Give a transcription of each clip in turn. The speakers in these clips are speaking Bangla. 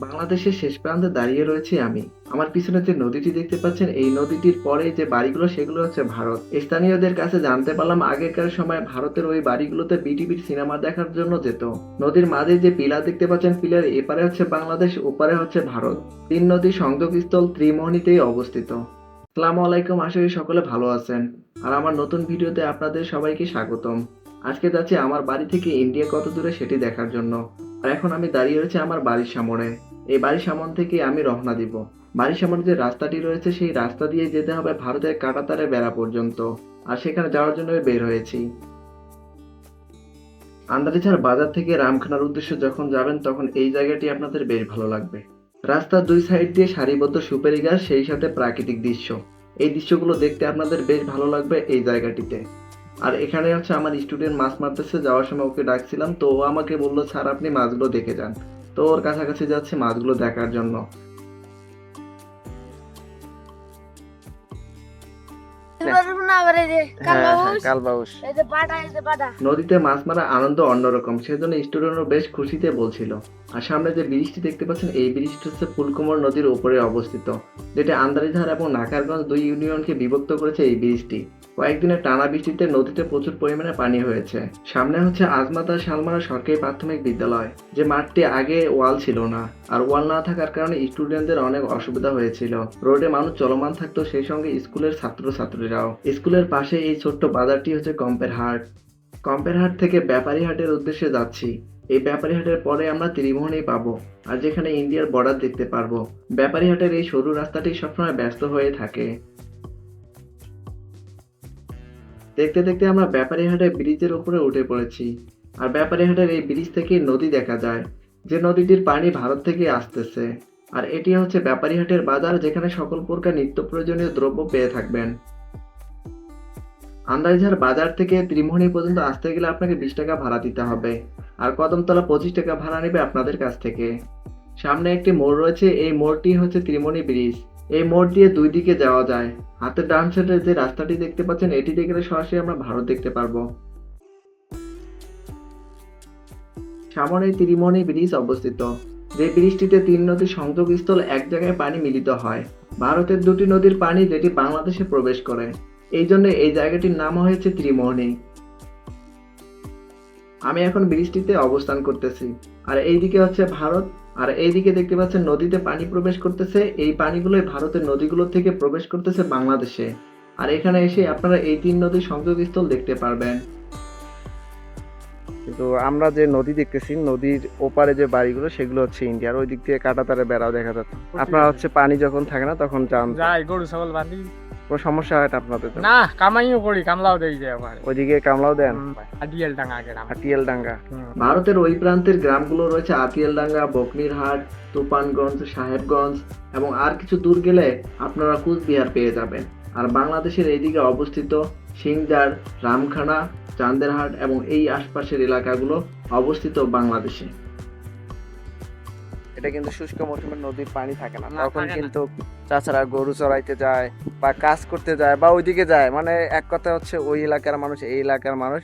বাংলাদেশের শেষ প্রান্তে দাঁড়িয়ে রয়েছি আমি। আমার পিছনে যে নদীটি দেখতে পাচ্ছেন, এই নদীটির পরে যে বাড়িগুলো, সেগুলো হচ্ছে ভারত। স্থানীয়দের কাছে জানতে পারলাম আগেকার সময় ভারতের ওই বাড়িগুলোতে বিটিভির সিনেমা দেখার জন্য যেত। নদীর মাঝে যে পিলার দেখতে পাচ্ছেন, পিলার এপারে হচ্ছে বাংলাদেশ, ওপারে হচ্ছে ভারত। তিন নদী সংযোগস্থল ত্রিমোহনীতেই অবস্থিত। আসসালামু আলাইকুম, আশা করি সকলে ভালো আছেন। আর আমার নতুন ভিডিওতে আপনাদের সবাইকে স্বাগতম। আজকে যাচ্ছি আমার বাড়ি থেকে ইন্ডিয়া কত দূরে সেটি দেখার জন্য। আর এখন আমি দাঁড়িয়ে রয়েছি আমার বাড়ির সামনে। এই বাড়ির সামন থেকে আমি রওনা দিব। বাড়ির সামনে যে রাস্তাটি রয়েছে, সেই রাস্তা দিয়ে যেতে হবে ভারতের কাটাতারে বেড়া পর্যন্ত। আর সেখানে যাওয়ার জন্য বের হয়েছি। আন্দারিছার বাজার থেকে রামখানার উদ্দেশ্যে যখন যাবেন, তখন এই জায়গাটি আপনাদের বেশ ভালো লাগবে। রাস্তার দুই সাইড দিয়ে সারিবদ্ধ সুপারি গাছ, সেই সাথে প্রাকৃতিক দৃশ্য। এই দৃশ্যগুলো দেখতে আপনাদের বেশ ভালো লাগবে এই জায়গাটিতে। আর এখানে হচ্ছে আমার স্টুডেন্ট মাছ মারতেছে, যাওয়ার সময় ওকে ডাকছিলাম, তো ও আমাকে বলল, স্যার, আপনি মাছগুলো দেখে যান। তো ওর কাছাকাছি যাচ্ছে মাছগুলো দেখার জন্য। হ্যাঁ হ্যাঁ নদীতে মাছ মারা আনন্দ অন্যরকম সেজন্য স্টুডেন্টও বেশ খুশিতে বলছিল। আর সামনে যে ব্রিজটি দেখতে পাচ্ছেন এই ব্রিজটি হচ্ছে ফুলকুমর নদীর উপরে অবস্থিত যেটা আন্দারিধার এবং নাকারগঞ্জ দুই ইউনিয়নকে বিভক্ত করেছে এই ব্রিজটি। কয়েকদিনের টানা বৃষ্টিতে নদীতে প্রচুর পরিমাণে পানি হয়েছে। সামনে হচ্ছে আজমাতা শালমারা সরকারি প্রাথমিক বিদ্যালয়, যে মাঠটি আগে ওয়াল ছিল না, আর ওয়াল না থাকার কারণে স্টুডেন্টদের অনেক অসুবিধা হয়েছিল। রোডে মানুষ চলমান থাকতো সেই সঙ্গে স্কুলের ছাত্রছাত্রীরাও। স্কুলের পাশে এই ছোট্ট বাজারটি হচ্ছে কম্পের হাট। কম্পের হাট থেকে ব্যাপারী হাটের উদ্দেশ্যে যাচ্ছি। এই ব্যাপারী হাটের পরে আমরা ত্রিমোহনী পাবো, আর যেখানে ইন্ডিয়ার বর্ডার দেখতে পারব। ব্যাপারী হাটের এই সরু রাস্তাটি সবসময় ব্যস্ত হয়ে থাকে। দেখতে দেখতে আমরা ব্যাপারী হাটের ব্রিজের উপরে উঠে পড়েছি। আর ব্যাপারী হাটের এই ব্রিজ থেকে নদী দেখা যায়, যে নদীটির পানি ভারত থেকে আসতেছে। আর এটি হচ্ছে ব্যাপারী হাটের বাজার, যেখানে সকল প্রকার নিত্য প্রয়োজনীয় দ্রব্য পেয়ে থাকবেন। আন্দাজঝার বাজার থেকে ত্রিমোহনী পর্যন্ত আসতে গেলে আপনাকে বিশ টাকা ভাড়া দিতে হবে। আর কদমতলা পঁচিশ টাকা ভাড়া নেবে আপনাদের কাছ থেকে। সামনে একটি মোড় রয়েছে, এই মোড়টি হচ্ছে ত্রিমণি ব্রিজ। এই মোড় দিয়ে দুই দিকে যাওয়া যায়। হাতের ডান সাইডে যে রাস্তাটি দেখতে পাচ্ছেন, এটি দিয়ে গেলে সরাসরি আমরা ভারত দেখতে পারব। সামনে ত্রিমণি ব্রিজ অবস্থিত। যে ব্রিজটিতে তিন নদীর সংযোগস্থল এক জায়গায় পানি মিলিত হয়। ভারতের দুটি নদীর পানি যেটি বাংলাদেশে প্রবেশ করে। এই জন্য এই জায়গাটির নাম হয়েছে ত্রিমোহনী আমি এখন ব্রিজটিতে অবস্থান করতেছি। আর এইদিকে হচ্ছে ভারত। আর এইদিকে দেখতে পাচ্ছেন নদীতে পানি প্রবেশ করতেছে। এই পানিগুলোই ভারতের নদীগুলো থেকে প্রবেশ করতেছে বাংলাদেশে। আর এখানে এসে আপনারা এই তিন নদীর সংযোগস্থল দেখতে পারবেন। কিন্তু আমরা যে নদী দেখতেছি নদীর ওপারে যে বাড়িগুলো সেগুলো হচ্ছে ইন্ডিয়ার ওই দিক দিয়ে কাটাতারে বেড়াও দেখা যাচ্ছে। আপনারা হচ্ছে পানি যখন থাকে না তখন যান। যাই গরু ছাগল বাঁধি কোনো সমস্যা হয় না আপনাদের? না কামাইও করি কামলাও দেই যায় আবার। ওইদিকে কামলাও দেন? আডিয়াল ডাঙা গেলাম হাটিয়াল ডাঙ্গা ভারতের ওই প্রান্তের গ্রামগুলো রয়েছে আতিয়ালডাঙ্গা বকনিরহাট তুফানগঞ্জ সাহেবগঞ্জ এবং আর কিছু দূর গেলে আপনারা কুচবিহার পেয়ে যাবেন। আর বাংলাদেশের এইদিকে অবস্থিত সিংজার রামখানা চান্দেরহাট এবং এই আশপাশের এলাকাগুলো অবস্থিত বাংলাদেশে। এটা কিন্তু শুষ্ক মৌসুমে নদীর পানি থাকে না তখন থাকে না। কিন্তু চাচারা গরু চড়াইতে যায় বা কাজ করতে যায় বা ওইদিকে যায় মানে এক কথা হচ্ছে ওই এলাকার মানুষ এই এলাকার মানুষ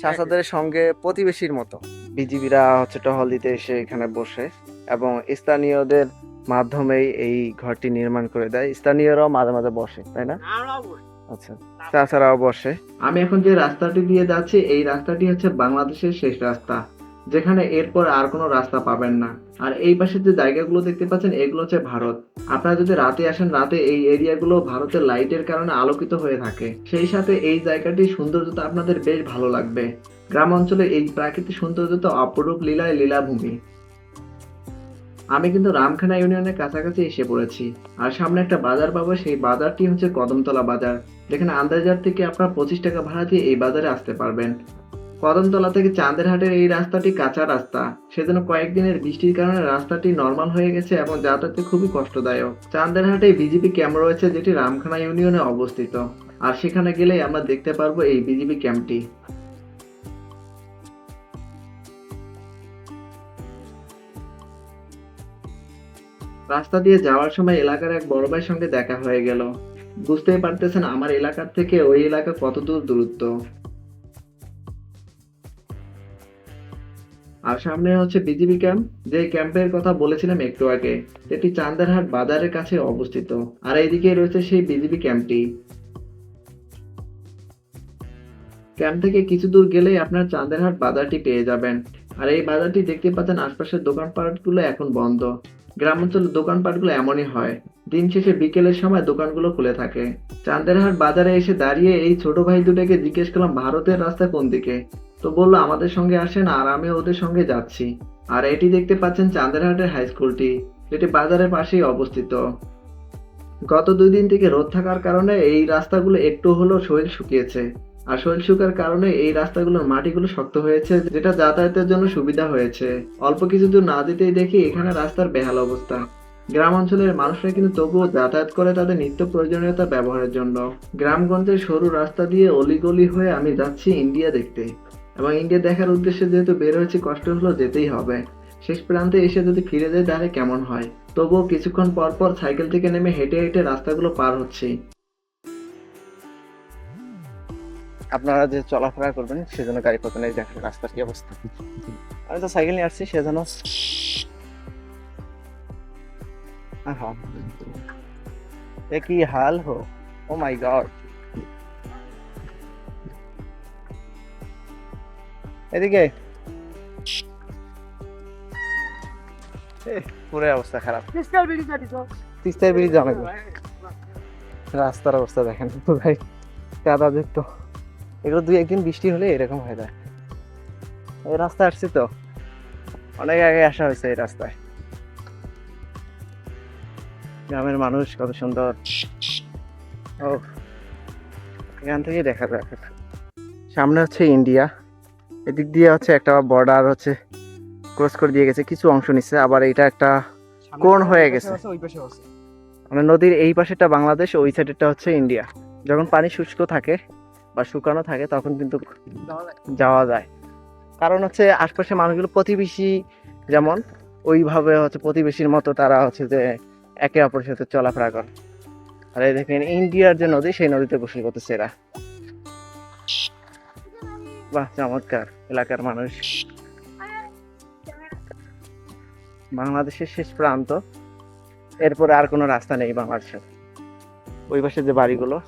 চাচাদের সঙ্গে প্রতিবেশীর মতো। বিজিবিরা হচ্ছে টহল দিতে এসে এখানে বসে এবং স্থানীয়দের মাধ্যমেই এই ঘরটি নির্মাণ করে দেয়। স্থানীয়রাও মাঝে মাঝে বসে তাই না? আচ্ছা চাচারাও বসে। আমি এখন যে রাস্তাটি দিয়ে যাচ্ছি এই রাস্তাটি হচ্ছে বাংলাদেশের শেষ রাস্তা। যেখানে এরপর আর কোনো রাস্তা পাবেন না। আর এই পাশে যে জায়গাগুলো দেখতে পাচ্ছেন, এগুলো হচ্ছে ভারত। আপনারা যদি রাতে আসেন, রাতে এই এরিয়াগুলো ভারতের লাইটের কারণে আলোকিত হয়ে থাকে। সেই সাথে এই জায়গাটির সৌন্দর্যতা আপনাদের বেশ ভালো লাগবে। গ্রাম অঞ্চলে এই প্রাকৃতিক সৌন্দর্যতা অপরূপ লীলায় লীলাভূমি। আমি কিন্তু রামখানা ইউনিয়নের কাছাকাছি এসে পড়েছি। আর সামনে একটা বাজার পাবো, সেই বাজারটি হচ্ছে কদমতলা বাজার। যেখানে আন্দাজার থেকে আপনারা পঁচিশ টাকা ভাড়া দিয়ে এই বাজারে আসতে পারবেন। কদমতলা থেকে চাঁদেরহাটের এই রাস্তাটি কাঁচা রাস্তা। সেজন্য কয়েকদিনের বৃষ্টির কারণে রাস্তাটি নর্মাল হয়ে গেছে এবং যাতায়াতে খুবই কষ্টদায়ক। চাঁদেরহাটে বিজেপি ক্যাম্প রয়েছে যেটি রামখানা ইউনিয়নে অবস্থিত। আর সেখানে গেলেই আমরা দেখতে পারব এই বিজেপি ক্যাম্পটি। রাস্তা দিয়ে যাওয়ার সময় এলাকার এক বড় ভাইয়ের সঙ্গে দেখা হয়ে গেল। বুঝতেই পারতেছেন, আমার এলাকার থেকে ওই এলাকা কত দূর দূরত্ব। আর সামনে হচ্ছে বিজিবি ক্যাম্প। যে ক্যাম্পের কথা বলেছিলাম একটু আগে এটি চান্দারহাট বাজারের কাছে অবস্থিত। আর এইদিকে রয়েছে সেই বিজিবি ক্যাম্পটি। ক্যাম্প থেকে কিছু দূর গেলেই আপনার চান্দেরহাট বাজারটি পেয়ে যাবেন। আর এই বাজারটি দেখতে পাচ্ছেন আশপাশের দোকানপাটগুলো এখন বন্ধ। গ্রাম অঞ্চলের দোকানপাটগুলো এমনই হয়। দিন শেষে বিকেলের সময় দোকানগুলো খুলে থাকে। চান্দেরহাট বাজারে এসে দাঁড়িয়ে এই ছোট ভাই দুটাকে জিজ্ঞেস করলাম, ভারতের রাস্তা কোন দিকে? তো বলল, আমাদের সঙ্গে আসেন আর আমি ওদের সঙ্গে যাচ্ছি। আর এটি দেখতে পাচ্ছেন চান্দেরহাটের হাই স্কুলটি যেটি বাজারের পাশেই অবস্থিত। গত দুই দিন থেকে রোদ থাকার কারণে এই রাস্তাগুলো একটু হলেও শরীর শুকিয়েছে। আর শরীর শুকার কারণে এই রাস্তাগুলোর মাটিগুলো শক্ত হয়েছে, যেটা যাতায়াতের জন্য সুবিধা হয়েছে। অল্প কিছু দূর না দিতেই দেখি এখানে রাস্তার বেহাল অবস্থা। গ্রাম অঞ্চলের মানুষরা কিন্তু তবুও যাতায়াত করে তাদের নিত্য প্রয়োজনীয়তা ব্যবহারের জন্য। গ্রামগঞ্জের সরু রাস্তা দিয়ে অলিগলি হয়ে আমি যাচ্ছি ইন্ডিয়া দেখতে। এবং ইন্ডিয়া দেখার উদ্দেশ্যে যেহেতু বের হয়েছে, কষ্ট হলো যেতেই হবে। শেষ প্রান্তে এসে যদি ফিরে যায়, তাহলে কেমন হয়? তবুও কিছুক্ষণ পর পর সাইকেল থেকে নেমে হেঁটে হেঁটে রাস্তাগুলো পার হচ্ছি। আপনারা যে চলাফেরা করবেন, সেজন্য গাড়ি এই দেখেন রাস্তার কি অবস্থা। আমি তো সাইকেল নিয়ে আসছি, সেজন্য কি হাল হো? ও মাই গড এদিকে। এ, পুরো অবস্থা খারাপ। তিস্তার ব্রিজ অনেক রাস্তার অবস্থা দেখেন পুরাই কাদা যুক্ত। এগুলো দুই একদিন বৃষ্টি হলে এরকম হয়ে যায়। এই রাস্তা আসছি তো। অনেক আগে আসা হয়েছে এই রাস্তায়। গ্রামের মানুষ কত সুন্দর। ও এখান থেকেই দেখা যায় সামনে হচ্ছে ইন্ডিয়া। এদিক দিয়ে হচ্ছে একটা বর্ডার হচ্ছে ক্রস করে দিয়ে গেছে কিছু অংশ নিচ্ছে আবার এটা একটা কোণ হয়ে গেছে। মানে নদীর এই পাশেটা বাংলাদেশ ওই সাইডেরটা হচ্ছে ইন্ডিয়া যখন পানি শুষ্ক থাকে বা শুকানো থাকে তখন কিন্তু যাওয়া যায়। কারণ হচ্ছে আশপাশে মানুষগুলো প্রতিবেশী যেমন ওইভাবে হচ্ছে প্রতিবেশীর মতো তারা হচ্ছে যে একে অপরের সাথে চলাফেরা করে। আর এই দেখেন ইন্ডিয়ার যে নদী সেই নদীতে গোসল করতেছে এরা। বাহ, চমৎকার। এলাকার মানুষ। বাংলাদেশের শেষ প্রান্ত। এরপরে আর কোনো রাস্তা নেই বাংলাদেশের ওই পাশে যে বাড়িগুলো,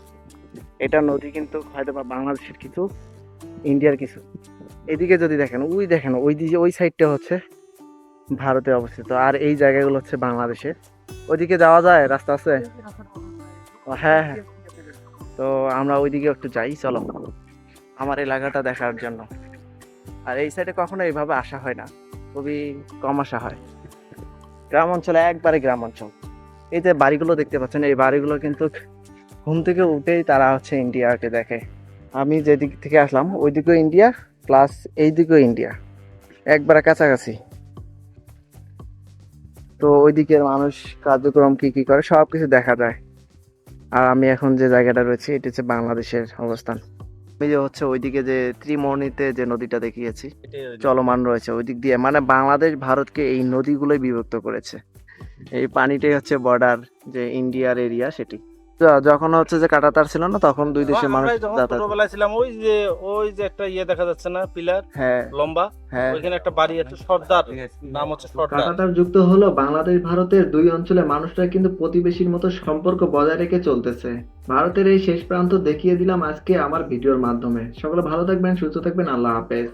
এটা নদী কিন্তু হয়তো বা বাংলাদেশের কিছু, ইন্ডিয়ার কিছু। এদিকে যদি দেখেন, ওই দেখেন, ওই দিকে, ওই সাইডটা হচ্ছে ভারতে অবস্থিত। আর এই জায়গাগুলো হচ্ছে বাংলাদেশে। ওইদিকে যাওয়া যায়? রাস্তা আছে? হ্যাঁ হ্যাঁ। তো আমরা ওইদিকে একটু যাই, চলো। আমার এলাকাটা দেখার জন্য। আর এই সাইডে কখনো এইভাবে আসা হয় না। খুবই কম আসা হয়। গ্রাম অঞ্চলে একবারে গ্রাম অঞ্চল। এই যে বাড়িগুলো দেখতে পাচ্ছেন, এই বাড়িগুলো কিন্তু ঘুম থেকে উঠেই তারা হচ্ছে ইন্ডিয়াকে দেখে। আমি যেদিক থেকে আসলাম ওই দিকেও ইন্ডিয়া প্লাস এই দিকেও ইন্ডিয়া। একবারে কাছাকাছি। তো ওই দিকের মানুষ কার্যক্রম কি কি করে সব কিছু দেখা যায়। আর আমি এখন যে জায়গাটা রয়েছে, এটি হচ্ছে বাংলাদেশের অবস্থান। যে হচ্ছে ওইদিকে যে ত্রিমোহনীতে যে নদীটা দেখিয়েছি চলমান রয়েছে ওইদিক দিয়ে মানে বাংলাদেশ ভারতকে এই নদীগুলোই বিভক্ত করেছে। এই পানিটাই হচ্ছে বর্ডার যে ইন্ডিয়ার এরিয়া সেটি। যখন হচ্ছে যে কাটাতার ছিল না তখন দুই দেশের মানুষ ছোটবেলায় ছিলাম ওই যে ওই যে একটা ইয়ে দেখা যাচ্ছে না পিলার? হ্যাঁ। লম্বা? হ্যাঁ। ওইখানে একটা বাড়ি আছে সর্দার নাম হচ্ছে সর্দার। কাটাতার যুক্ত হলো বাংলাদেশ ভারতের দুই অঞ্চলের মানুষরা কিন্তু প্রতিবেশীর মতো সম্পর্ক বজায় রেখে চলতেছে। ভারতের এই শেষ প্রান্ত দেখিয়ে দিলাম আজকে আমার ভিডিওর মাধ্যমে। সকলে ভালো থাকবেন সুস্থ থাকবেন আল্লাহ হাফেজ।